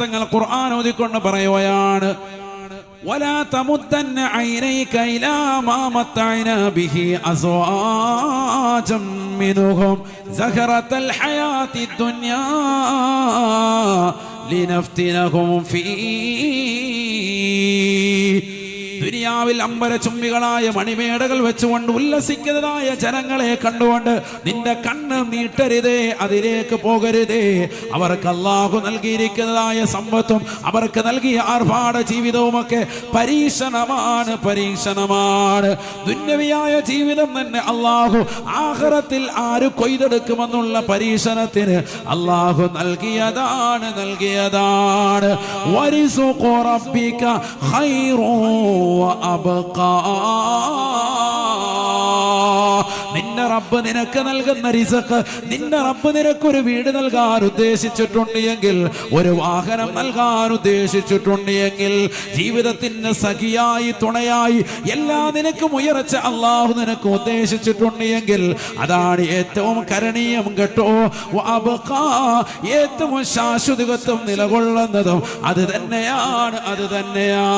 തങ്ങൾ ഖുർആൻ ഓതിക്കൊണ്ട് പറയുകയാണ് ولا تمدن عينيك إلى ما متعنا به أزواجا منهم زهرة الحياة الدنيا لنفتنهم فيه ദുനിയാവിൽ അമ്പര ചുംബികളായ മണിമേടകൾ വെച്ചുകൊണ്ട് ഉല്ലസിക്കുന്നതായ ജനങ്ങളെ കണ്ടുകൊണ്ട് നിന്റെ കണ്ണ് നീട്ടരുതേ അതിലേക്ക് പോകരുതേ. അവർക്ക് അള്ളാഹു നൽകിയിരിക്കുന്നതായ സമ്പത്തും അവർക്ക് നൽകിയ ആർഭാട ജീവിതവുമൊക്കെ പരീക്ഷണമാണ് പരീക്ഷണമാണ്. ദുന്യവിയായ ജീവിതം തന്നെ അള്ളാഹു ആഹ്റത്തിൽ ആര് കൊയ്തെടുക്കുമെന്നുള്ള പരീക്ഷണത്തിന് അള്ളാഹു നൽകിയതാണ് നൽകിയതാണ്. വരിസു ഖൈറു വഅബ്ഖാ. നിന്റെ റബ്ബ് നിനക്ക് നൽകുന്ന റിസക്ക് നിന്റെ റബ്ബ് നിനക്കൊരു വീട് നൽകാൻ ഉദ്ദേശിച്ചിട്ടുണ്ടെങ്കിൽ ഒരു വാഹനം നൽകാൻ ഉദ്ദേശിച്ചിട്ടുണ്ടെങ്കിൽ ജീവിതത്തിന് സഖിയായി തുണയായി എല്ലാ നിനക്കും ഉയർച്ച അള്ളാഹു നിനക്ക് ഉദ്ദേശിച്ചിട്ടുണ്ടെങ്കിൽ അതാണ് ഏറ്റവും കരണീയം കേട്ടോ ഏറ്റവും ശാശ്വതത്വം നിലകൊള്ളുന്നതും അത് തന്നെയാണ് അത് തന്നെയാണ്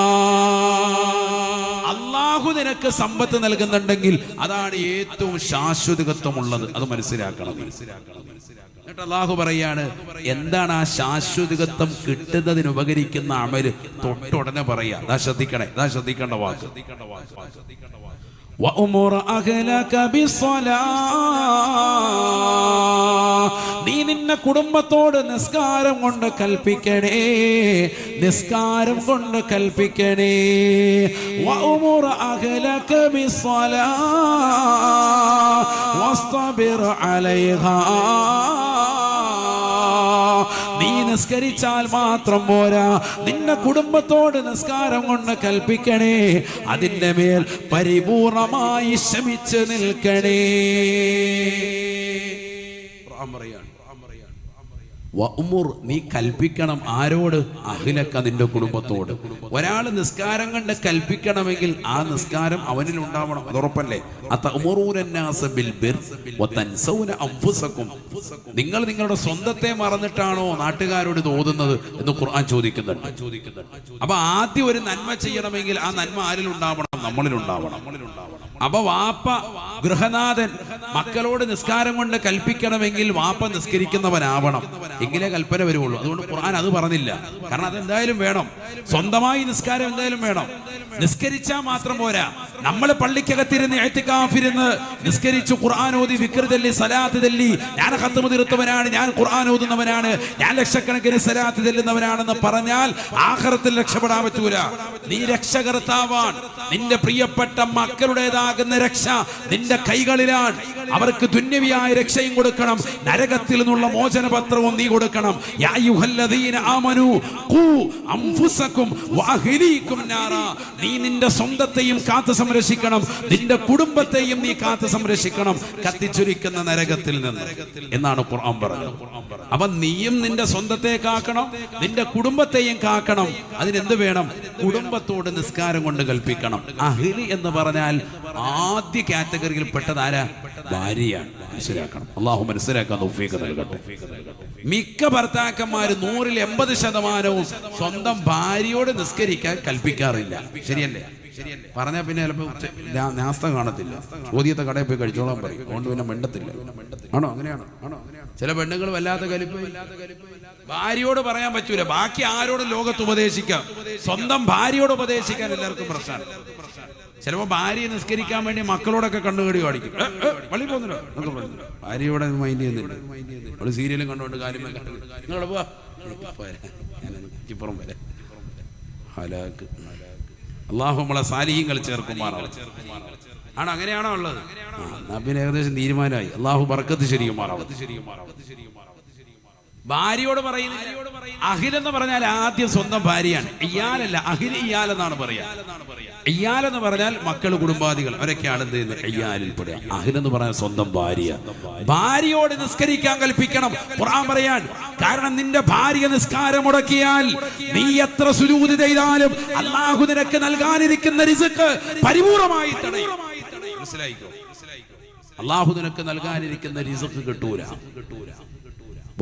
അള്ളാഹു നിനക്ക് സമ്പത്ത് നൽകുന്നുണ്ടെങ്കിൽ അതാണ് ഏറ്റവും ശാശ്വതത്വമുള്ളത് അത് മനസ്സിലാക്കണം. എന്നിട്ട് അള്ളാഹു പറയാണ് എന്താണ് ആ ശാശ്വതത്വം കിട്ടുന്നതിന് ഉപകരിക്കുന്ന അമൽ? തൊട്ടുടനെ പറയാ. ശ്രദ്ധിക്കണേ ദാ ശ്രദ്ധിക്കേണ്ട വാക്ക്. وأمر أهلك بالصلاة നീ നിന്നെ കുടുംബത്തോട് നിസ്കാരം കൊണ്ട് കൽപ്പിക്കണേ നിസ്കാരം കൊണ്ട് കൽപ്പിക്കണേ وأمر أهلك بالصلاة واصطبر عليها നീ നിസ്കരിച്ചാൽ മാത്രം പോരാ. നിന്റെ കുടുംബത്തോട് നിസ്കാരം കൊണ്ട് കൽപ്പിക്കണേ. അതിന്റെ മേൽ പരിപൂർണമായി ശ്രമിച്ചു നിൽക്കണേ. ഖുർആൻ വഅ്മുർ നീ കൽപ്പിക്കണം ആരോട്? അഹിലക്ക നിന്റെ കുടുംബത്തോട്. ഒരാൾ നിസ്കാരം കണ്ട് കൽപ്പിക്കണമെങ്കിൽ ആ നിസ്കാരം അവനിൽ ഉണ്ടാവണം. അത് ഉറപ്പല്ലേ അതഅ്മുറൂനന്നാസ ബിൽ ബിർ വതൻസൗന അൻഫുസകും നിങ്ങൾ നിങ്ങളുടെ സ്വന്തത്തെ മറന്നിട്ടാണോ നാട്ടുകാരോട് ഇത് ഓതുന്നത് എന്ന് ഖുർആൻ ചോദിക്കുന്നുണ്ട്. അപ്പൊ ആദ്യം ഒരു നന്മ ചെയ്യണമെങ്കിൽ ആ നന്മ ആരിൽ ഉണ്ടാവണം? നമ്മളിൽ ഉണ്ടാവണം. അപ്പൊ വാപ്പ ഗൃഹനാഥൻ മക്കളോട് നിസ്കാരം കൊണ്ട് കൽപ്പിക്കണമെങ്കിൽ വാപ്പ നിസ്കരിക്കുന്നവനാവണം. എങ്കിലേ കൽപ്പന വരുള്ളൂ അതുകൊണ്ട് ഖുർആൻ അത് പറഞ്ഞില്ല. കാരണം അതെന്തായാലും വേണം. സ്വന്തമായി നിസ്കാരം എന്തായാലും വേണം. നിസ്കരിച്ചാൽ മാത്രം പോരാ. നമ്മൾ പള്ളിക്കകത്തിരുന്ന് എഴുത്തിക്കാഫിരുന്ന് നിസ്കരിച്ചു ഖുർആൻ ഓതി വിക്രതല്ലി സലാത്ത് തല്ലി. ഞാൻ ഹത്തുമ തീർത്തവനാണ് ഞാൻ ഖുർആൻ ഓതുന്നവനാണ് ഞാൻ ലക്ഷക്കണക്കിന് സലാത്ത് തെല്ലുന്നവനാണെന്ന് പറഞ്ഞാൽ ആഖിറത്തിൽ രക്ഷപ്പെടാൻ പറ്റൂല. നീ രക്ഷകർത്താവാൻ നിന്റെ പ്രിയപ്പെട്ട മക്കളുടേതാകുന്ന രക്ഷ നിന്റെ കൈകളിലാണ്. അവർക്ക് തുന്യവിയായ രക്ഷയും കൊടുക്കണം. നരകത്തിൽ നിന്നുള്ള മോചനപത്രവും നീ കൊടുക്കണം. നീ നിന്റെ സ്വന്തത്തെയും കാത്തു സംരക്ഷിക്കണം. നിന്റെ കുടുംബത്തെയും നീ കാത്തു സംരക്ഷിക്കണം. കത്തിച്ചുരിക്കുന്ന നരകത്തിൽ നിന്ന്. എന്നാണ് ഖുർആൻ പറഞ്ഞത്. അപ്പൊ നീയും നിന്റെ സ്വന്തത്തെ കാക്കണം. നിന്റെ കുടുംബത്തെയും കാക്കണം. അതിനെന്ത് വേണം? കുടുംബത്തോട് നിസ്കാരം കൊണ്ട് കൽപ്പിക്കണം. അഹിലി എന്ന് പറഞ്ഞാൽ ആദ്യ കാറ്റഗറിയിൽ പെട്ടത് ആരാ? ഭാര്യയാണ്. മനസ്സിലാക്കണം. അള്ളാഹു മനസ്സിലാക്കാൻ തൗഫീഖ് നൽകട്ടെ. മിക്ക ഭർത്താക്കന്മാര് നൂറിൽ എൺപത് ശതമാനവും സ്വന്തം ഭാര്യയോട് നിസ്കരിക്കാൻ കൽപ്പിക്കാറില്ല. ശരിയല്ലേ? പറഞ്ഞാ പിന്നെ ചിലപ്പോ നാസ്ത കാണത്തില്ല. ചോദ്യത്തെ കടയിൽ പോയി കഴിച്ചോളാൻ പറയും. അതുകൊണ്ട് പിന്നെ മിണ്ടത്തില്ല. ആണോ? അങ്ങനെയാണോ? ചില പെണ്ണുങ്ങൾ വല്ലാത്ത കലിപ്പ്. ഭാര്യയോട് പറയാൻ പറ്റൂല. ബാക്കി ആരോടും ലോകത്ത് ഉപദേശിക്കാം. സ്വന്തം ഭാര്യയോട് ഉപദേശിക്കാൻ എല്ലാവർക്കും പ്രശ്നമാണ്. ചിലപ്പോ ഭാര്യയെ നിസ്കരിക്കാൻ വേണ്ടി മക്കളോടൊക്കെ കണ്ണുകടി കാണിക്കും. പള്ളി പോകുന്നില്ല? എന്നൊക്കെ പറഞ്ഞു. ഭാര്യയോടെ മൈൻഡ് ചെയ്യുന്നില്ല. അവൾ സീരിയലും കണ്ടുകൊണ്ട് കാര്യം ഇപ്പുറം വരെ. ഹലാക്ക്. അള്ളാഹു നമ്മളെ സാലിഹ്യങ്ങൾ ചേർക്കുമാറാണ്. ആണോ അങ്ങനെയാണോ ഉള്ളത്? പിന്നെ ഏകദേശം തീരുമാനമായി. അള്ളാഹു ബർക്കത്ത് ശരിയുമാറാവും ഭാര്യയോട് പറയുന്നു അഹിൽ എന്ന് പറഞ്ഞാൽ ആദ്യം സ്വന്തം ഭാര്യയാണ്. ഇയാലല്ല അഹിൽ ഇയാൽ എന്നാണ് പറയാ. ഇയാൽ എന്ന് പറഞ്ഞാൽ മക്കൾ കുടുംബാദികൾ അവരൊക്കെയാണ് എന്ത് ചെയ്യുന്നത്? ഇയാലിൽ പെടുക. അഹിൽ എന്ന് പറഞ്ഞാൽ സ്വന്തം ഭാര്യ. ഭാര്യയോട് നിസ്കരിക്കാൻ കൽപ്പിക്കണം. ഖുർആൻ പറയാൻ കാരണം നിന്റെ ഭാര്യ നിസ്കാരം മുടക്കിയാൽ നീ എത്ര സുരൂതി ചെയ്താലും അള്ളാഹു നിനക്ക് നൽകാനിരിക്കുന്ന റിസ്ക് പരിപൂർണമായി തടയും. മനസ്സിലായിക്കോ? അള്ളാഹു നിനക്ക് നൽകാനിരിക്കുന്ന റിസ്ക് കിട്ടൂല കിട്ടൂല.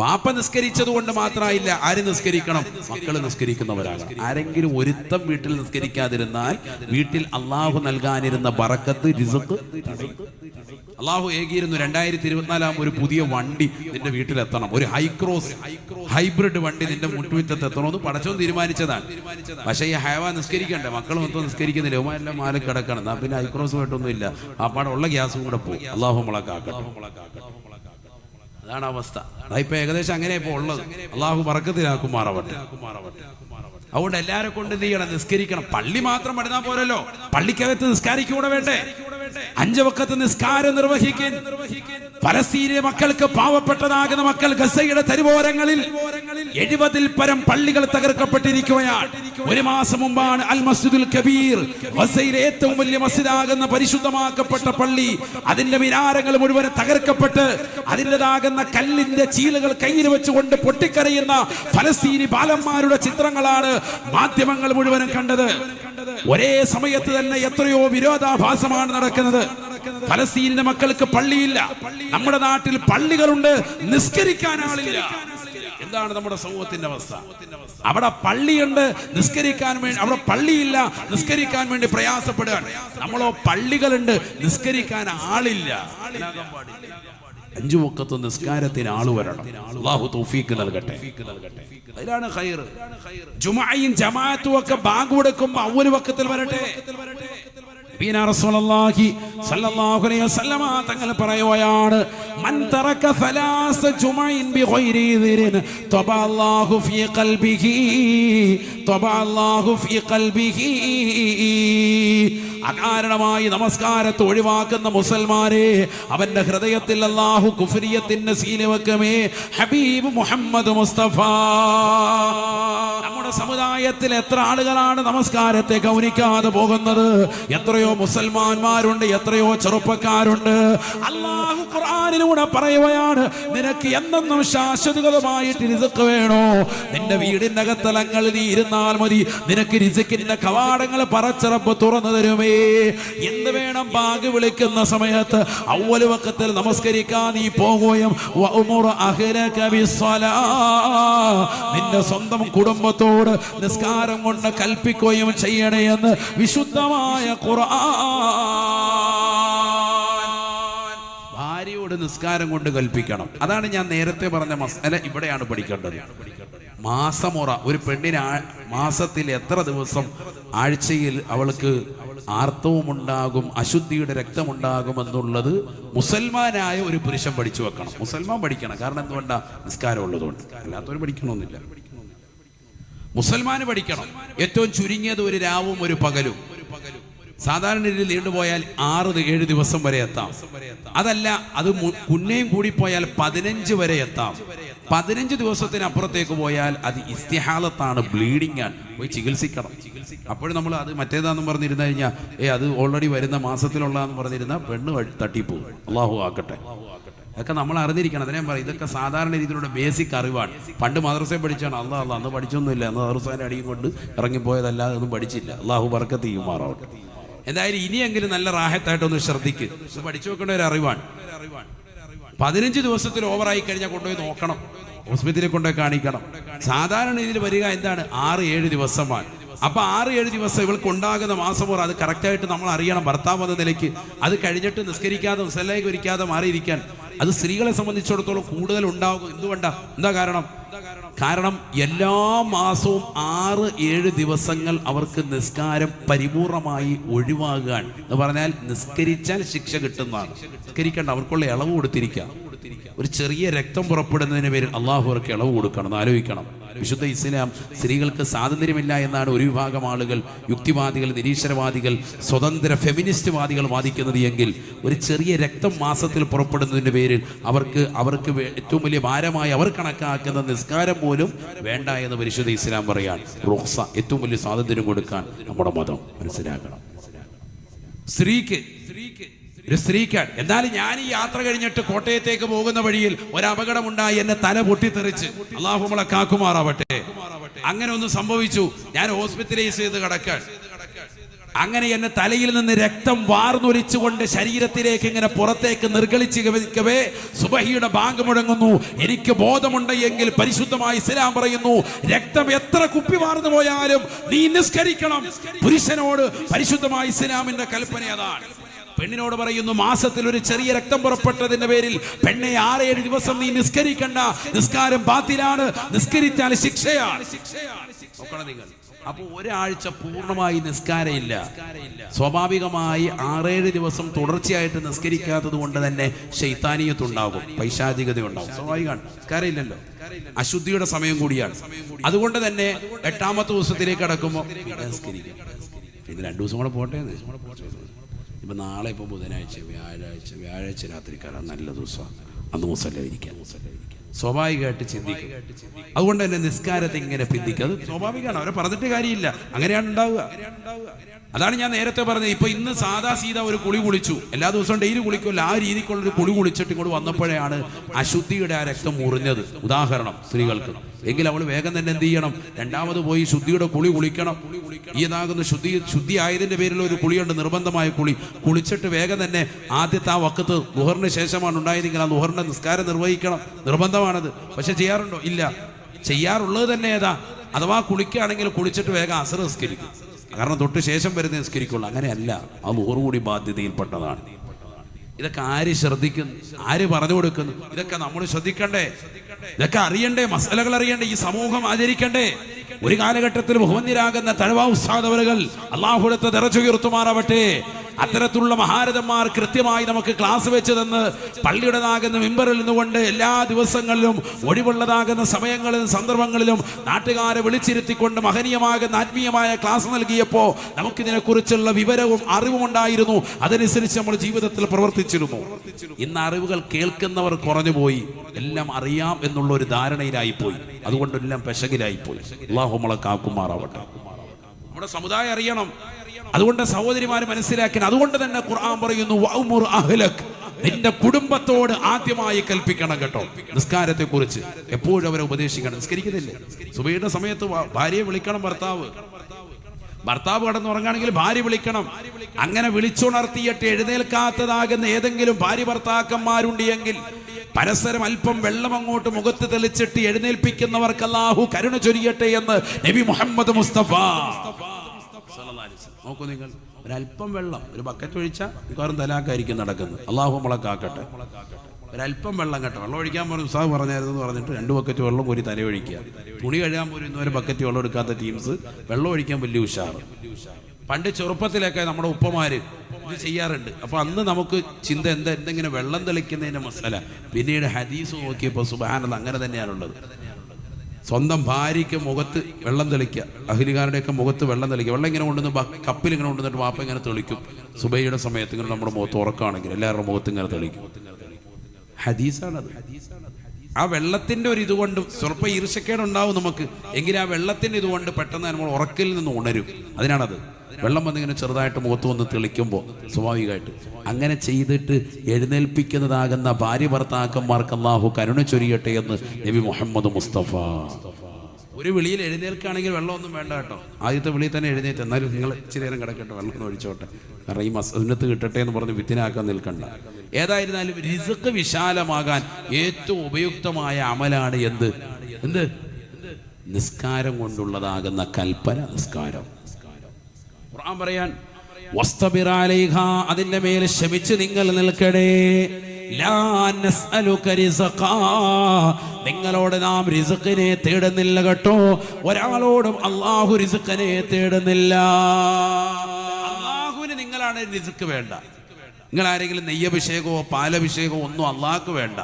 വാപ്പ നിസ്കരിച്ചത് കൊണ്ട് മാത്രമായില്ല ആര് നിസ്കരിക്കണം? മക്കൾ നിസ്കരിക്കുന്നവരാകണം ആരെങ്കിലും ഒരുത്തം വീട്ടിൽ നിസ്കരിക്കാതിരുന്നാൽ വീട്ടിൽ അള്ളാഹു നൽകാനിരുന്ന ബറക്കത്ത് രിസക്ക് അള്ളാഹു ഏകിയിരുന്നു രണ്ടായിരത്തി ഇരുപത്തിനാലാം ഒരു പുതിയ വണ്ടി നിന്റെ വീട്ടിലെത്തണം. ഒരു ഹൈക്രോസ് ഹൈബ്രിഡ് വണ്ടി നിന്റെ മുട്ടുമുറ്റത്ത് എത്തണമെന്ന് പടച്ചോ തീരുമാനിച്ചതാണ്. പക്ഷേ ഈ ഹൈവ നിസ്കരിക്കണ്ടേ. മക്കളും ഒന്നും നിസ്കരിക്കുന്നില്ല. ഉമാരെല്ലാം മാലിൽ കിടക്കണം. പിന്നെ ഹൈക്രോസ് പോയിട്ടൊന്നും ഇല്ല ആ പാടുള്ള ഗ്യാസും കൂടെ പോകും അള്ളാഹു മുളക്കാക്കട്ടെ അതാണ് അവസ്ഥ. അതിപ്പോ ഏകദേശം അങ്ങനെ ഇപ്പൊ ഉള്ളത്. അള്ളാഹു പറക്കത്തിലാക്കുമാറാവട്ടെ. അതുകൊണ്ട് എല്ലാരെ കൊണ്ട് എന്ത് ചെയ്യണം? നിസ്കരിക്കണം. പള്ളി മാത്രം പഠിതാ പോരല്ലോ. പള്ളിക്കകത്ത് നിസ്കാരിക്കൂടെ വേണ്ടേ? അഞ്ചു വക്കത്ത് നിസ്കാരം നിർവഹിക്കാൻ. ഫലസ്തീനിലെ മക്കൾക്ക് പാവപ്പെട്ടതാകുന്ന മക്കൾ ഗസയുടെ തെരുവോരങ്ങളിൽ എഴുപതിൽ പരം പള്ളികൾ തകർക്കപ്പെട്ടിരിക്കുകയാണ്. ഒരു മാസം മുമ്പാണ് അൽ മസ്ജിദുൽ കബീർ ഗസയിലെ ഏറ്റവും വലിയ മസ്ജിദാകുന്ന പരിശുദ്ധമാക്കപ്പെട്ട പള്ളി. അതിന്റെ മിനാരങ്ങൾ മുഴുവൻ തകർക്കപ്പെട്ട് അതിന്റെതാകുന്ന കല്ലിന്റെ ചീലുകൾ കയ്യിൽ വെച്ചുകൊണ്ട് പൊട്ടിക്കരയുന്ന ഫലസ്തീനി ബാലന്മാരുടെ ചിത്രങ്ങളാണ് മാധ്യമങ്ങൾ മുഴുവനും കണ്ടത്. ഒരേ സമയത്ത് തന്നെ എത്രയോ വിരോധാഭാസമാണ് നടക്കുന്നത്. ഫലസ്തീനിന്റെ മക്കൾക്ക് പള്ളിയില്ല. നമ്മുടെ നാട്ടിൽ പള്ളികളുണ്ട്. നിസ്കരിക്കാൻ ആളില്ല. എന്താണ് നമ്മുടെ സമൂഹത്തിന്റെ അവസ്ഥ? അവിടെ പള്ളിയുണ്ട്. നിസ്കരിക്കാൻ വേണ്ടി അവിടെ പള്ളിയില്ല. നിസ്കരിക്കാൻ വേണ്ടി പ്രയാസപ്പെടുകയാണ്. നമ്മളോ പള്ളികളുണ്ട്. നിസ്കരിക്കാൻ ആളില്ല. അഞ്ചു മുക്കത്ത് നിസ്കാരത്തിന് ആൾ വരണം. അള്ളാഹു തൗഫീക്ക് നൽകട്ടെ. അതിലാണ് ഖൈർ ജുമഅയും ജമാഅത്തും ഒക്കെ ബാങ്ക് കൊടുക്കുമ്പോൾ അവർ വക്കത്തിൽ വരട്ടെ. തങ്ങൾ അകാരണമായി നമസ്കാരത്തെ ഒഴിവാക്കുന്ന മുസൽമാരെ അവന്റെ ഹൃദയത്തിൽ അല്ലാഹു കുഫരിയത്തിന്റെ സീല വെക്കുമേ ഹബീബ് മുഹമ്മദ് മുസ്തഫ. നമ്മുടെ സമുദായത്തിൽ എത്ര ആളുകളാണ് നമസ്കാരത്തെ ഗൗനിക്കാതെ പോകുന്നത്? എത്രയോ മുസൽമാന്മാരുണ്ട് എത്രയോ ചെറുപ്പക്കാരുണ്ട്. അല്ലാഹു ഖുർആനിലൂടെ പറയുകയാണ് നിനക്ക് എന്നെന്നും ശാശ്വതമായിട്ട് രിസുക്ക് വേണോ? നിന്റെ വീടിന്റെ അകത്തലങ്ങളിൽ നീ ഇരുന്നാൽ മതി. നിനക്ക് രിസുക്കിന്റെ കവാടങ്ങൾ പറച്ചിറപ്പ് തുറന്നു തരുമേ. എന്ത് വേണം ബാഗ് വിളിക്കുന്ന സമയത്ത് അവൽ വക്കത്തിൽ നമസ്കരിക്കാൻ നീ പോകുകയും. നിന്റെ സ്വന്തം കുടുംബത്തോട് നിസ്കാരം കൊണ്ട് കൽപ്പിക്കുകയും ചെയ്യണേ എന്ന് വിശുദ്ധമായ ഭാര്യയോട് നിസ്കാരം കൊണ്ട് കൽപ്പിക്കണം. അതാണ് ഞാൻ നേരത്തെ പറഞ്ഞ മസല ഇവിടെയാണ് പഠിക്കേണ്ടത്. മാസമുറ ഒരു പെണ്ണിന് മാസത്തിൽ എത്ര ദിവസം ആഴ്ചയിൽ അവൾക്ക് ആർത്തവും ഉണ്ടാകും അശുദ്ധിയുടെ രക്തമുണ്ടാകും എന്നുള്ളത് മുസൽമാനായ ഒരു പുരുഷൻ പഠിച്ചു വെക്കണം. മുസൽമാൻ പഠിക്കണം. കാരണം എന്തുകൊണ്ടാ? നിസ്കാരം ഉള്ളതുകൊണ്ട് അല്ലാത്തവർ പഠിക്കണമെന്നില്ല. മുസൽമാന് പഠിക്കണം. ഏറ്റവും ചുരുങ്ങിയത് ഒരു രാവും ഒരു പകലും. സാധാരണ രീതിയിൽ നീണ്ടുപോയാൽ ആറ് ഏഴ് ദിവസം വരെ എത്താം. അതല്ല അത് കുന്നയും കൂടി പോയാൽ പതിനഞ്ച് വരെ എത്താം. പതിനഞ്ച് ദിവസത്തിനപ്പുറത്തേക്ക് പോയാൽ അത് ഇസ്തിഹാലത്താണ് ബ്ലീഡിംഗ് ആണ്. പോയി ചികിത്സിക്കണം. അപ്പോഴും നമ്മൾ അത് മറ്റേതാന്ന് പറഞ്ഞിരുന്നു കഴിഞ്ഞാൽ ഏ അത് ഓൾറെഡി വരുന്ന മാസത്തിലുള്ളതെന്ന് പറഞ്ഞിരുന്ന പെണ്ണ് തട്ടിപ്പോകും അള്ളാഹു ആക്കട്ടെ. ഇതൊക്കെ നമ്മൾ അറിഞ്ഞിരിക്കണം. അതിനെ പറയും ഇതൊക്കെ സാധാരണ രീതിയിലുള്ള ബേസിക് അറിവാണ്. പണ്ട് മദ്രസയിൽ പഠിച്ചാണ് അള്ളാ അള്ളാ അന്ന് പഠിച്ചൊന്നുമില്ല. അന്ന് മദർസാന്റെ അടിയും കൊണ്ട് ഇറങ്ങിപ്പോയതല്ലാതെ ഒന്നും പഠിച്ചില്ല. അള്ളാഹു ബർക്കത്ത് മാറാവട്ടെ. എന്തായാലും ഇനിയെങ്കിലും നല്ല റാഹത്തായിട്ടൊന്ന് ശ്രദ്ധിക്ക്. ഇത് പഠിച്ചു വെക്കേണ്ട ഒരു അറിവാണ്. പതിനഞ്ച് ദിവസത്തിൽ ഓവറായി കഴിഞ്ഞാൽ കൊണ്ടുപോയി നോക്കണം. ഹോസ്പിറ്റലിൽ കൊണ്ടുപോയി കാണിക്കണം. സാധാരണ രീതിയിൽ വരിക എന്താണ്? ആറ് ഏഴ് ദിവസമാണ്. അപ്പൊ ആറ് ഏഴ് ദിവസം ഇവൾക്ക് ഉണ്ടാകുന്ന മാസം പോലെ അത് കറക്റ്റായിട്ട് നമ്മൾ അറിയണം. ഭർത്താവ് എന്ന നിലയ്ക്ക് അത് കഴിഞ്ഞിട്ട് നിസ്കരിക്കാതെ മുസലേക്ക് ഒരിക്കാതെ മാറിയിരിക്കാൻ അത് സ്ത്രീകളെ സംബന്ധിച്ചിടത്തോളം കൂടുതൽ ഉണ്ടാകും എന്തുകൊണ്ടാ? എന്താ കാരണം? കാരണം എല്ലാ മാസവും ആറ് ഏഴ് ദിവസങ്ങൾ അവർക്ക് നിസ്കാരം പരിപൂർണമായി ഒഴിവാകുകയാണ്. എന്ന് പറഞ്ഞാൽ നിസ്കരിച്ചാൽ ശിക്ഷ കിട്ടുന്നതാണ്. നിസ്കരിക്കേണ്ട അവർക്കുള്ള ഇളവ് കൊടുത്തിരിക്കുക. ഒരു ചെറിയ രക്തം പുറപ്പെടുന്നതിന് പേരിൽ അള്ളാഹു അവർക്ക് ഇളവ് കൊടുക്കണം ആലോചിക്കണം. വിശുദ്ധ ഇസ്ലാം സ്ത്രീകൾക്ക് സ്വാതന്ത്ര്യമില്ല എന്നാണ് ഒരു വിഭാഗം ആളുകൾ യുക്തിവാദികൾ നിരീശ്വരവാദികൾ സ്വതന്ത്ര ഫെമിനിസ്റ്റ്വാദികൾ വാദിക്കുന്നത് എങ്കിൽ ഒരു ചെറിയ രക്തം മാസത്തിൽ പുറപ്പെടുന്നതിന്റെ പേരിൽ അവർക്ക് അവർക്ക് ഏറ്റവും വലിയ ഭാരമായി അവർ കണക്കാക്കുന്ന നിസ്കാരം പോലും വേണ്ട എന്ന് പരിശുദ്ധ ഇസ്ലാം പറയാൻ റോക്സ ഏറ്റവും വലിയ സ്വാതന്ത്ര്യം കൊടുക്കാൻ നമ്മുടെ മതം മനസ്സിലാക്കണം. സ്ത്രീക്ക് സ്ത്രീക്ക് ഒരു സ്ത്രീക്കാണ്. എന്നാലും ഞാൻ ഈ യാത്ര കഴിഞ്ഞിട്ട് കോട്ടയത്തേക്ക് പോകുന്ന വഴിയിൽ ഒരു അപകടമുണ്ടായി എന്നെ തല പൊട്ടിത്തെറിച്ച്. അള്ളാഹുമളെ കാക്കുമാറാവട്ടെ. അങ്ങനെ ഒന്ന് സംഭവിച്ചു. ഞാൻ ഹോസ്പിറ്റലൈസ് ചെയ്ത് കിടക്കാൻ അങ്ങനെ എന്നെ തലയിൽ നിന്ന് രക്തം വാർന്നൊലിച്ചുകൊണ്ട് ശരീരത്തിലേക്ക് ഇങ്ങനെ പുറത്തേക്ക് നിർഗളിച്ച് ഗമിക്കവേ സുബഹിയുടെ ബാങ്ക് മുഴങ്ങുന്നു. എനിക്ക് ബോധമുണ്ട് എങ്കിൽ പരിശുദ്ധമായി ഇസ്ലാം പറയുന്നു രക്തം എത്ര കുപ്പി വാർന്നു പോയാലും നീ നിസ്കരിക്കണം. പുരുഷനോട് പരിശുദ്ധമായി ഇസ്ലാമിന്റെ കൽപ്പന അതാണ്. പെണ്ണിനോട് പറയുന്നു മാസത്തിൽ ഒരു ചെറിയ രക്തം പുറപ്പെട്ടതിന്റെ പേരിൽ പെണ്ണെ ആറേഴ് ദിവസം നീ നിസ്കരിക്കണ്ട. നിസ്കാരം ബാത്തിലാണ്. നിസ്കരിച്ചാൽ ശിക്ഷയാണ്. അപ്പൊ ഒരാഴ്ച പൂർണമായി നിസ്കാരമില്ല സ്വാഭാവികമായി ആറേഴ് ദിവസം തുടർച്ചയായിട്ട് നിസ്കരിക്കാത്തത് കൊണ്ട് തന്നെ ശൈത്താനീയത്തുണ്ടാകും പൈശാചികത ഉണ്ടാകും സ്വാഭാവികമാണ്. നിസ്കാരമില്ലല്ലോ. അശുദ്ധിയുടെ സമയം കൂടിയാണ്. അതുകൊണ്ട് തന്നെ എട്ടാമത്തെ ദിവസത്തിലേക്ക് കടക്കുമ്പോൾ നിസ്കരിക്കാം. പിന്നെ രണ്ടു ദിവസം കൂടെ പോട്ടെ ഇപ്പൊ നാളെ ഇപ്പോൾ ബുധനാഴ്ച വ്യാഴാഴ്ച വ്യാഴാഴ്ച രാത്രി രാത്രിക്കാരാണ് നല്ല ദിവസമാണ്. അന്ന് മുസല്ല ഇരിക്കാൻ സ്വാഭാവികമായിട്ട് ചിന്തിക്കും. അതുകൊണ്ട് തന്നെ നിസ്കാരത്തെ ഇങ്ങനെ പിന്തിക്കുക അത് സ്വാഭാവികമാണ്. അവരെ പറഞ്ഞിട്ട് കാര്യമില്ല. അങ്ങനെയാണ് ഉണ്ടാവുക. അതാണ് ഞാൻ നേരത്തെ പറഞ്ഞത്. ഇപ്പൊ ഇന്ന് സാധാ സീത ഒരു കുളി കുളിച്ചു. എല്ലാ ദിവസവും ഡെയിലി കുളിക്കുമല്ലോ. ആ രീതിക്കുള്ള ഒരു കുളി കുളിച്ചിട്ട് ഇങ്ങോട്ട് വന്നപ്പോഴാണ് അശുദ്ധിയുടെ ആ രക്തം മുറിഞ്ഞത്. ഉദാഹരണം സ്ത്രീകൾക്ക്. എങ്കിൽ അവൾ വേഗം തന്നെ എന്ത് ചെയ്യണം? രണ്ടാമത് പോയി ശുദ്ധിയുടെ കുളി കുളിക്കണം. ഈ ഇതാകുന്ന ശുദ്ധി ശുദ്ധി ആയതിന്റെ പേരിൽ ഒരു കുളിയുണ്ട് നിർബന്ധമായ കുളി. കുളിച്ചിട്ട് വേഗം തന്നെ ആദ്യത്തെ ആ വക്കത്ത് നുഹറിന് ശേഷമാണ് ഉണ്ടായതെങ്കിൽ ആ നുഹറിന്റെ നിസ്കാരം നിർവഹിക്കണം. നിർബന്ധമാണത്. പക്ഷെ ചെയ്യാറുണ്ടോ? ഇല്ല. ചെയ്യാറുള്ളത് തന്നെ ഏതാ? അഥവാ കുളിക്കുകയാണെങ്കിൽ കുളിച്ചിട്ട് വേഗം അസർ നിസ്കരിക്കും. കാരണം തൊട്ട് ശേഷം വരുന്ന നിസ്കരിക്കുള്ളൂ. അങ്ങനെയല്ല. ആ ഓറുകൂടി കൂടി ബാധ്യതയിൽപ്പെട്ടതാണ്. ഇതൊക്കെ ആര് ശ്രദ്ധിക്കുന്നു? ആര് പറഞ്ഞു കൊടുക്കുന്നു? ഇതൊക്കെ നമ്മൾ ശ്രദ്ധിക്കണ്ടേ? ഇതൊക്കെ അറിയണ്ടേ? മസലകൾ അറിയണ്ടേ? ഈ സമൂഹം ആചരിക്കണ്ടേ? ഒരു കാലഘട്ടത്തിൽ ബഹുമന്യരാകുന്ന തഴവാ ഉസ്താദവറുകൾ അള്ളാഹുടത്തെ നിറച്ചുയർത്തുമാറാവട്ടെ. അത്തരത്തിലുള്ള മഹാരഥന്മാർ കൃത്യമായി നമുക്ക് ക്ലാസ് വെച്ച് തന്ന് പള്ളിയുടേതാകുന്ന മെമ്പറിൽ നിന്നുകൊണ്ട് എല്ലാ ദിവസങ്ങളിലും ഒഴിവുള്ളതാകുന്ന സമയങ്ങളിലും സന്ദർഭങ്ങളിലും നാട്ടുകാരെ വിളിച്ചിരുത്തിക്കൊണ്ട് മഹനീയമാകുന്ന ആത്മീയമായ ക്ലാസ് നൽകിയപ്പോൾ നമുക്കിതിനെക്കുറിച്ചുള്ള വിവരവും അറിവും ഉണ്ടായിരുന്നു. അതനുസരിച്ച് നമ്മൾ ജീവിതത്തിൽ പ്രവർത്തിച്ചിരുന്നു. ഇന്ന് അറിവുകൾ കേൾക്കുന്നവർ കുറഞ്ഞുപോയി. എല്ലാം അറിയാം എന്നുള്ള ഒരു ധാരണയിലായി പോയി അതുകൊണ്ടെല്ലാം പെശകിലായി പോയി അള്ളാഹു നമ്മളെ കാക്കുമാറാവട്ടെ. നമ്മുടെ സമുദായം അറിയണം. അതുകൊണ്ട് സഹോദരിമാര് മനസ്സിലാക്കണം അതുകൊണ്ട് തന്നെ ഖുർആൻ പറയുന്നു അഹ്ലക്. നിന്റെ കുടുംബത്തോട് ആദ്യമായി കൽപ്പിക്കണം കേട്ടോ. നിസ്കാരത്തെ കുറിച്ച് എപ്പോഴും അവരെ ഉപദേശിക്കണം. നിസ്കരിക്കുന്നില്ലേ സുബൈയുടെ സമയത്ത് ഭാര്യയെ വിളിക്കണം ഭർത്താവ്. ഭർത്താവ് കടന്നുറങ്ങാണെങ്കിൽ ഭാര്യ വിളിക്കണം. അങ്ങനെ വിളിച്ചുണർത്തിയിട്ട് എഴുന്നേൽക്കാത്തതാകുന്ന ഏതെങ്കിലും ഭാര്യ ഭർത്താക്കന്മാരുണ്ട് എങ്കിൽ പരസ്പരം അല്പം വെള്ളം അങ്ങോട്ട് മുഖത്ത് തെളിച്ചിട്ട് എഴുന്നേൽപ്പിക്കുന്നവർക്ക് അല്ലാഹു കരുണ ചൊരിയട്ടെ എന്ന് നബി മുഹമ്മദ് മുസ്തഫ. നോക്കൂ നിങ്ങൾ. ഒരല്പം വെള്ളം ഒരു ബക്കറ്റ് ഒഴിച്ചാൽ മിക്കവാറും തലാക്കായിരിക്കും നടക്കുന്നത്. അള്ളാഹു മുളക്കാക്കട്ടെ കാക്കട്ടെ. ഒരല്പം വെള്ളം കേട്ടോ. വെള്ളം ഒഴിക്കാൻ പോലും ഉസ്താദ് പറഞ്ഞായിരുന്നു എന്ന് പറഞ്ഞിട്ട് രണ്ട് ബക്കറ്റ് വെള്ളം കോരി തല ഒഴിക്കുക. തുണി കഴുകാൻ പോലും ഇന്നുവരെ ബക്കറ്റ് വെള്ളം എടുക്കാത്ത ടീംസ് വെള്ളം ഒഴിക്കാൻ വലിയ ഉഷാറ്. പണ്ട് ചെറുപ്പത്തിലൊക്കെ നമ്മുടെ ഉപ്പമാര് ഇത് ചെയ്യാറുണ്ട്. അപ്പൊ അന്ന് നമുക്ക് ചിന്ത എന്താ എന്തെങ്കിലും വെള്ളം തെളിക്കുന്നതിന്റെ മസാല? പിന്നീട് ഹദീസ് നോക്കിയപ്പോൾ സുബാനത് അങ്ങനെ തന്നെയാണുള്ളത്. സ്വന്തം ഭാര്യയ്ക്ക് മുഖത്ത് വെള്ളം തെളിക്കുക അഹിലുകാരുടെയൊക്കെ മുഖത്ത് വെള്ളം തെളിക്കുക. വെള്ളം ഇങ്ങനെ കൊണ്ടുവന്ന് കപ്പിൽ ഇങ്ങനെ കൊണ്ടുവന്നിട്ട് വാപ്പ ഇങ്ങനെ തെളിക്കും. സുബൈയുടെ സമയത്ത് ഇങ്ങനെ നമ്മുടെ മുഖത്ത് ഉറക്കുകയാണെങ്കിൽ എല്ലാവരുടെ മുഖത്ത് ഇങ്ങനെ തെളിക്കും. ഹദീസാണത്. ആ വെള്ളത്തിന്റെ ഒരു ഇതുകൊണ്ട് സ്വല്പം ഈർഷക്കേടുണ്ടാവും നമുക്ക്. എങ്കിൽ ആ വെള്ളത്തിന്റെ ഇതുകൊണ്ട് പെട്ടെന്ന് നമ്മൾ ഉറക്കിൽ നിന്ന് ഉണരും. അതിനാണത്. വെള്ളം വന്നിങ്ങനെ ചെറുതായിട്ട് മുഖത്ത് വന്ന് തെളിക്കുമ്പോൾ സ്വാഭാവികമായിട്ട് അങ്ങനെ ചെയ്തിട്ട് എഴുന്നേൽപ്പിക്കുന്നതാകുന്ന ഭാര്യ ഭർത്താക്കന്മാർക്ക് അള്ളാഹു കരുണ ചൊരിയട്ടെ എന്ന് നബി മുഹമ്മദ് മുസ്തഫ. ഒരു വിളിയിൽ എഴുന്നേൽക്കുകയാണെങ്കിൽ വെള്ളമൊന്നും വേണ്ട കേട്ടോ. ആദ്യത്തെ വിളിയിൽ തന്നെ എഴുന്നേറ്റ് എന്നാലും നിങ്ങൾ ഇച്ചിരി നേരം കിടക്കട്ടെ വെള്ളം ഒന്ന് ഒഴിച്ചോട്ടെ. കാരണം ഈ മസന്നത്ത് കിട്ടട്ടെ എന്ന് പറഞ്ഞ് വിത്തിനാക്കാൻ നിൽക്കണ്ട. ഏതായിരുന്നാലും റിസക്ക് വിശാലമാകാൻ ഏറ്റവും ഉപയുക്തമായ അമലാണ് എന്ത്? എന്ത്? നിസ്കാരം കൊണ്ടുള്ളതാകുന്ന കൽപ്പന നിസ്കാരം. ഖുർആൻ പറയാൻ അതിന്റെ മേൽ ക്ഷമിച്ച് നിങ്ങൾ നിൽക്കണേ. നിങ്ങളോട് നാം റിസുക്കിനെ തേടുന്നില്ല കേട്ടോ. ഒരാളോടും അള്ളാഹു റിസുക്കിനെ തേടുന്നില്ല. അള്ളാഹുവിന് നിങ്ങളാണ് റിസുക്ക് വേണ്ട. നിങ്ങൾ ആരെങ്കിലും നെയ്യഭിഷേകമോ പാലഭിഷേകമോ ഒന്നും അള്ളാഹ്ക്ക് വേണ്ട.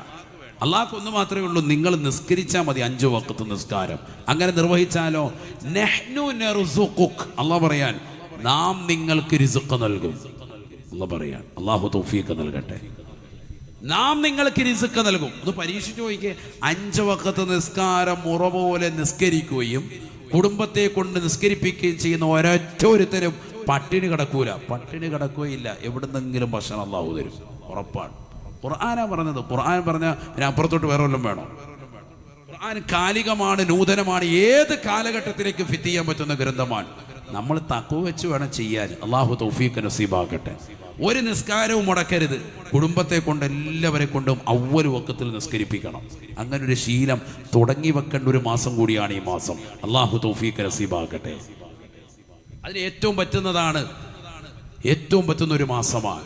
അള്ളാഹ്ക്ക് ഒന്ന് മാത്രമേ ഉള്ളൂ നിങ്ങൾ നിസ്കരിച്ചാൽ മതി അഞ്ചു വക്കത്ത് നിസ്കാരം. അങ്ങനെ നിർവഹിച്ചാലോ? നെഹ്നു അള്ളാഹ് പറയാൻ നാം നിങ്ങൾക്ക് റിസുക്ക് നൽകും. എന്ന് പറയാൻ അള്ളാഹു തൗഫീഖ് നൽകട്ടെ. നാം നിങ്ങൾക്ക് റിസുക്ക് നൽകും. ഒന്ന് പരീക്ഷിച്ചു നോക്കിയേ അഞ്ച് വക്കത്ത് നിസ്കാരം മുറ പോലെ നിസ്കരിക്കുകയും കുടുംബത്തെ കൊണ്ട് നിസ്കരിപ്പിക്കുകയും ചെയ്യുന്ന ഒരൊറ്റോരുത്തരും പട്ടിണി കിടക്കൂല. പട്ടിണി കിടക്കുകയില്ല. എവിടുന്നെങ്കിലും ഭക്ഷണം അള്ളാഹു തരും. ഉറപ്പാണ്. ഖുർആാനാ പറഞ്ഞത്. ഖുർആൻ പറഞ്ഞ അപ്പുറത്തോട്ട് വേറെ വല്ലതും വേണോ? ഖുർആൻ കാലികമാണ് നൂതനമാണ്. ഏത് കാലഘട്ടത്തിലേക്ക് ഫിറ്റ് ചെയ്യാൻ പറ്റുന്ന ഗ്രന്ഥമാണ്. നമ്മൾ തക്കു വെച്ച് വേണം ചെയ്യാൻ. അള്ളാഹു തൗഫീഖ് നസീബാക്കട്ടെ ഒരു നിസ്കാരവും മുടക്കരുത്. കുടുംബത്തെ കൊണ്ട് എല്ലാവരെ കൊണ്ടും ഒവ്വൊരു വക്കത്തിൽ നിസ്കരിപ്പിക്കണം. അങ്ങനെ ഒരു ശീലം തുടങ്ങി വെക്കേണ്ട ഒരു മാസം കൂടിയാണ് ഈ മാസം. അള്ളാഹു തൗഫീഖ് നസീബാക്കട്ടെ അതിന് ഏറ്റവും പറ്റുന്നതാണ് ഏറ്റവും പറ്റുന്ന ഒരു മാസമാണ്.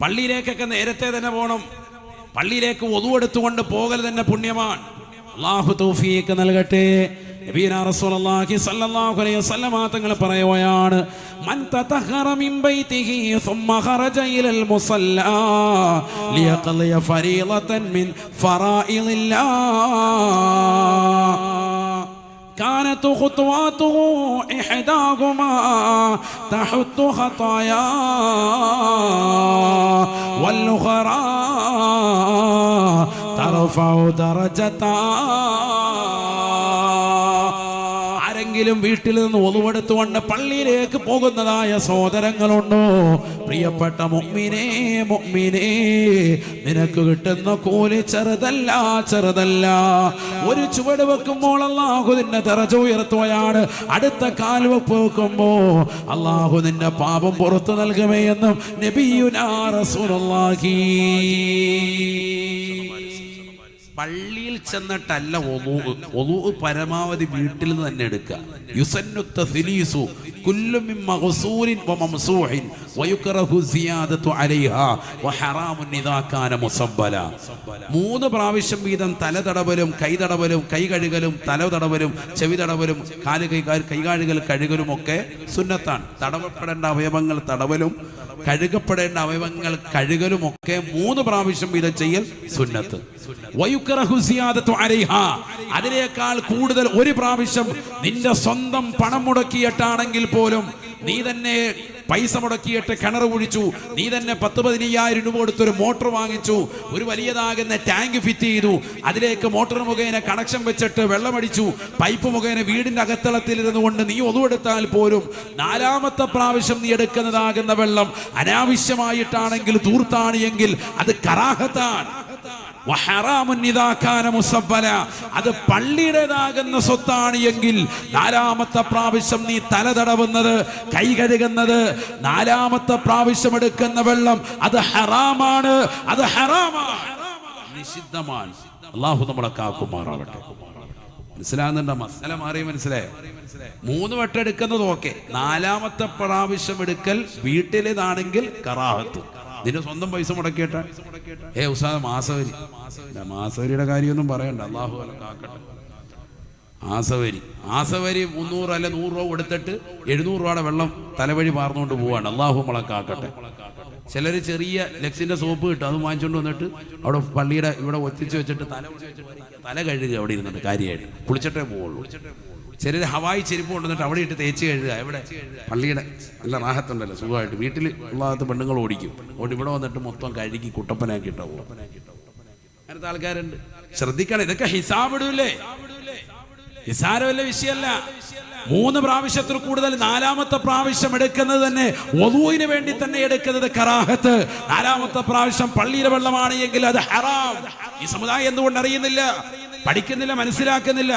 പള്ളിയിലേക്കൊക്കെ നേരത്തെ തന്നെ പോകണം പള്ളിയിലേക്ക് ഒതുവെടുത്തുകൊണ്ട് പോകൽ തന്നെ പുണ്യമാണ്. അള്ളാഹു തൗഫീഖ് നൽകട്ടെ. നബീന റസൂലുള്ളാഹി സ്വല്ലല്ലാഹു അലൈഹി വസല്ലമ തങ്ങൾ പറയുകയാണ് മൻ തതഹറ മിൻ ബൈതിഹി ثم خرج الى المصلى ليقضي فريضة من فرائض الله كانت خطواته إحداهما تحط خطايا والأخرى ترفع درجتا ആരെങ്കിലും വീട്ടിൽ നിന്ന് ഒളിവെടുത്തുകൊണ്ട് പള്ളിയിലേക്ക് പോകുന്നതായ സഹോദരങ്ങളുണ്ടോ? പ്രിയപ്പെട്ട മുമ്മിനെ മുമ്മിനെ നിനക്ക് കിട്ടുന്ന കൂലി ചെറുതല്ല ചെറുതല്ല. ഒരു ചുവട് വെക്കുമ്പോൾ അള്ളാഹു നിന്നെ തെറച്ച ഉയർത്തുകയാണ്. അടുത്ത കാൽവെപ്പ് വെക്കുമ്പോ അള്ളാഹു നിന്റെ പാപം പുറത്തു നൽകുമേ എന്നും നബിയുനാ റസൂലുള്ളാഹി. പള്ളിയിൽ ചെന്നിട്ടല്ല ഒലു ഒലു പരമാവധി വീട്ടിൽ നിന്ന് തന്നെ എടുക്കുക. മുസബ്ബല. മൂന്ന് പ്രാവശ്യം വീതം തല തടവലും കൈ കൈ കഴുകലും തല തടവലും ചെവി തടവലും കാൽ കൈ കൈകാഴുകൽ കഴുകലും ഒക്കെ സുന്നത്താണ്. തടവപ്പെടേണ്ട അവയവങ്ങൾ തടവലും കഴുകപ്പെടേണ്ട അവയവങ്ങൾ കഴുകലും ഒക്കെ മൂന്ന് പ്രാവശ്യം വീതം ചെയ്യൽ സുന്നത്ത്. അലൈഹാ. അതിനേക്കാൾ കൂടുതൽ ഒരു പ്രാവശ്യം നിന്റെ സ്വന്തം പണം മുടക്കിയിട്ടാണെങ്കിൽ പോലും നീ തന്നെ പൈസ മുടക്കിയിട്ട് കിണർ കുഴിച്ചു നീ തന്നെ പത്ത് പതിനയ്യായിരം രൂപ കൊടുത്തൊരു മോട്ടോർ വാങ്ങിച്ചു ഒരു വലിയതാകുന്ന ടാങ്ക് ഫിറ്റ് ചെയ്തു അതിലേക്ക് മോട്ടോർ മുഖേന കണക്ഷൻ വെച്ചിട്ട് വെള്ളമടിച്ചു പൈപ്പ് മുഖേന വീടിന്റെ അകത്തളത്തിൽ ഇരുന്നുകൊണ്ട് നീ ഒതുവെടുത്താൽ പോലും നാലാമത്തെ പ്രാവശ്യം നീ എടുക്കുന്നതാകുന്ന വെള്ളം അനാവശ്യമായിട്ടാണെങ്കിൽ തൂർത്താണ് എങ്കിൽ അത് കറാഹത്താണ് വഹറാമുൻ ഇദാ കാന മുസബ്ബല. അത് പള്ളിയുടേതാകുന്ന സ്വത്താണ് എങ്കിൽ നാലാമത്തെ പ്രാവശ്യം നീ തല തടവുന്നത് കൈ കഴുകുന്നത് നാലാമത്തെ പ്രാവശ്യം എടുക്കുന്ന വെള്ളം അത് ഹറാമാണ് അത് ഹറാമാണ്. നിഷിദ്ധമാണ് അള്ളാഹു നമ്മളെ കാക്കുമാറാവട്ടെ. മനസ്സിലാകുന്നുണ്ടോ മസല മാറി മനസ്സിലായോ? മൂന്ന് വട്ടം എടുക്കുന്നത് ഓക്കെ. നാലാമത്തെ പ്രാവശ്യം എടുക്കൽ വീട്ടിലേതാണെങ്കിൽ കറാഹത്ത്. നിന്റെ സ്വന്തം പൈസ മുടക്കിയിട്ട. ഏ ഉസാദ് മാസവരി. മാസവരിയുടെ കാര്യമൊന്നും പറയണ്ട. അള്ളാഹു കാക്കട്ടെ. ആസവരി. ആസവരി മുന്നൂറ് അല്ലെ നൂറ് രൂപ കൊടുത്തിട്ട് എഴുന്നൂറ് രൂപയുടെ വെള്ളം തലവഴി പാർന്നുകൊണ്ട് പോവാണ്. അള്ളാഹു മുളക്കാക്കട്ടെ കാക്കട്ടെ. ചിലർ ചെറിയ ലക്സിന്റെ സോപ്പ് കിട്ടും അത് വാങ്ങിച്ചുകൊണ്ട് വന്നിട്ട് അവിടെ പള്ളിയുടെ ഇവിടെ ഒത്തിച്ച് വെച്ചിട്ട് തല തല കഴുകുക അവിടെ ഇരുന്നിട്ട് കാര്യമായിട്ട്. കുളിച്ചിട്ടേ പോവുള്ളൂ. ചിലർ ഹവായി ചെരുപ്പ് കൊണ്ടുവന്നിട്ട് അവിടെ ഇട്ട് തേച്ച് കഴുകുക. എവിടെ? പള്ളിയുടെ നല്ല റാഹത്തുണ്ടല്ലോ സുഖമായിട്ട്. വീട്ടിൽ ഉള്ളകത്ത് പെണ്ണുങ്ങൾ ഓടിക്കും. ഓടി ഇവിടെ വന്നിട്ട് മൊത്തം കഴുകി കുട്ടപ്പനാക്കിയിട്ടാ പോകും അങ്ങനത്തെ ആൾക്കാരുണ്ട്. ശ്രദ്ധിക്കണം ഇതൊക്കെ ഹിസാബ് ഇടൂലേ നിസാരമല്ല വിഷയമല്ല. മൂന്ന് പ്രാവശ്യത്തിൽ കൂടുതൽ നാലാമത്തെ പ്രാവശ്യം എടുക്കുന്നത് തന്നെ വധുവിന് വേണ്ടി തന്നെ എടുക്കുന്നത് കറാഹത്ത്. നാലാമത്തെ പ്രാവശ്യം പള്ളിയിലെ വെള്ളമാണ് എങ്കിൽ അത് ഹറാം. ഈ സമുദായം എന്തുകൊണ്ട് അറിയുന്നില്ല? പഠിക്കുന്നില്ല മനസ്സിലാക്കുന്നില്ല.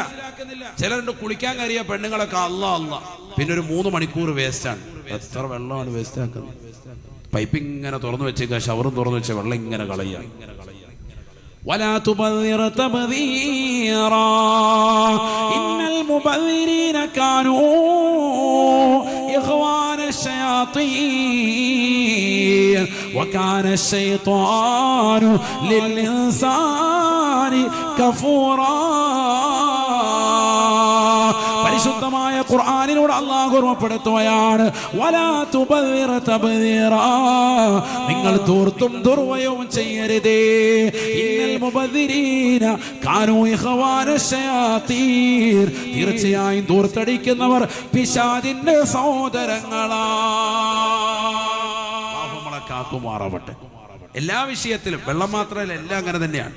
ചിലരുണ്ട് കുളിക്കാൻ കയറിയ പെണ്ണുങ്ങളൊക്കെ അല്ല അല്ല പിന്നെ ഒരു മൂന്ന് മണിക്കൂർ വേസ്റ്റാണ് എത്ര വെള്ളമാണ് വേസ്റ്റ് ആക്കുന്നത്? പൈപ്പ് ഇങ്ങനെ തുറന്നു വെച്ചേക്കുക ഷവറും തുറന്നു വെച്ച വെള്ളം ഇങ്ങനെ കളയുക. ولا تبذر تبذيرا. إن المبذرين كانوا إخوان الشياطين. وكان الشيطان للإنسان كفورا. പരിശുദ്ധമായ ഖുർആാനിനോട് അള്ളാഹു ഓർമ്മപ്പെടുത്തുകയാണ്. നിങ്ങൾ തൂർത്തും ദുർവയവും ചെയ്യരുതേ. തീർച്ചയായും ദൂർത്തടിക്കുന്നവർ പിശാദിന്റെ സഹോദരങ്ങളാ. കാക്കുമാറാവട്ടെ എല്ലാ വിഷയത്തിലും വെള്ളം മാത്രമല്ല എല്ലാം അങ്ങനെ തന്നെയാണ്.